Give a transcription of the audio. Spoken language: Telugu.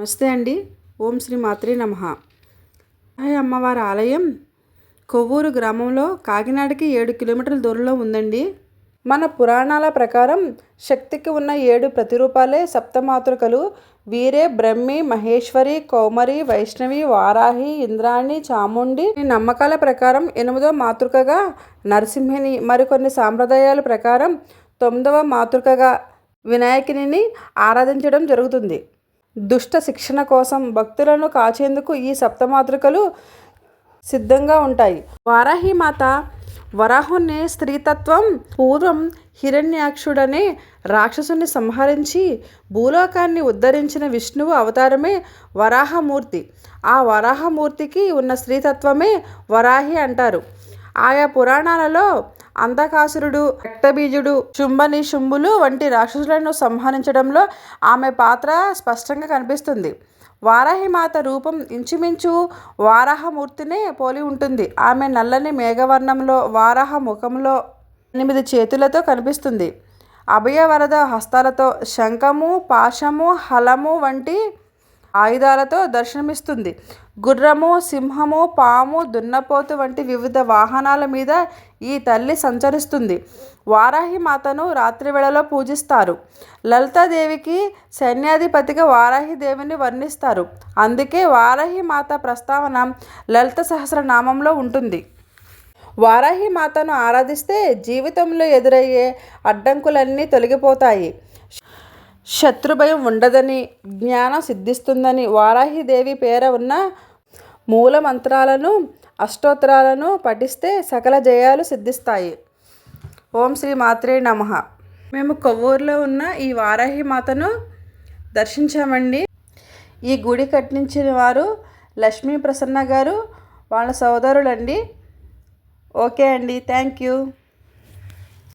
నమస్తే అండి. ఓం శ్రీ మాత్రే నమ. హాయ్ అమ్మవారి ఆలయం కొవ్వూరు గ్రామంలో కాకినాడకి ఏడు కిలోమీటర్ల దూరంలో ఉందండి. మన పురాణాల ప్రకారం శక్తికి ఉన్న ఏడు ప్రతిరూపాలే సప్తమాతృకలు. వీరే బ్రహ్మి మహేశ్వరి కౌమరి వైష్ణవి వారాహి ఇంద్రాణి చాముండి. నమ్మకాల ప్రకారం ఎనిమిదో మాతృకగా నరసింహిని మరికొన్ని సాంప్రదాయాల ప్రకారం తొమ్మిదవ మాతృకగా వినాయకుని ఆరాధించడం జరుగుతుంది. దుష్ట శిక్షణ కోసం భక్తులను కాచేందుకు ఈ సప్తమాతృకలు సిద్ధంగా ఉంటాయి. వారాహి మాత వరాహుని స్త్రీతత్వం పూర్వం హిరణ్యాక్షుడనే రాక్షసుని సంహరించి భూలోకాన్ని ఉద్ధరించిన విష్ణువు అవతారమే వరాహమూర్తి. ఆ వరాహమూర్తికి ఉన్న స్త్రీతత్వమే వరాహి అంటారు. ఆయా పురాణాలలో అంధకాసురుడు రక్తబీజుడు శుంభని శుంభులు వంటి రాక్షసులను సంహరించడంలో ఆమె పాత్ర స్పష్టంగా కనిపిస్తుంది. వారాహిమాత రూపం ఇంచుమించు వారాహమూర్తినే పోలి ఉంటుంది. ఆమె నల్లని మేఘవర్ణంలో వారాహ ముఖంలో ఎనిమిది చేతులతో కనిపిస్తుంది. అభయవరద హస్తాలతో శంఖము పాశము హలము వంటి ఆయుధాలతో దర్శనమిస్తుంది. గుర్రము సింహము పాము దున్నపోతు వంటి వివిధ వాహనాల మీద ఈ తల్లి సంచరిస్తుంది. వారాహి మాతను రాత్రి వేళలో పూజిస్తారు. లలితాదేవికి సైన్యాధిపతిగా వారాహి దేవిని వర్ణిస్తారు. అందుకే వారాహి మాత ప్రస్తావన లలిత సహస్రనామంలో ఉంటుంది. వారాహి మాతను ఆరాధిస్తే జీవితంలో ఎదురయ్యే అడ్డంకులన్నీ తొలగిపోతాయి. శత్రుభయం ఉండదని జ్ఞానం సిద్ధిస్తుందని వారాహిదేవి పేర ఉన్న మూల మంత్రాలను అష్టోత్తరాలను పఠిస్తే సకల జయాలు సిద్ధిస్తాయి. ఓం శ్రీ మాత్రే నమ. మేము కొవ్వూరులో ఉన్న ఈ వారాహి మాతను దర్శించామండి. ఈ గుడి కట్టించిన వారు లక్ష్మీ ప్రసన్న గారు వాళ్ళ సోదరులండి. ఓకే అండి. Thank you.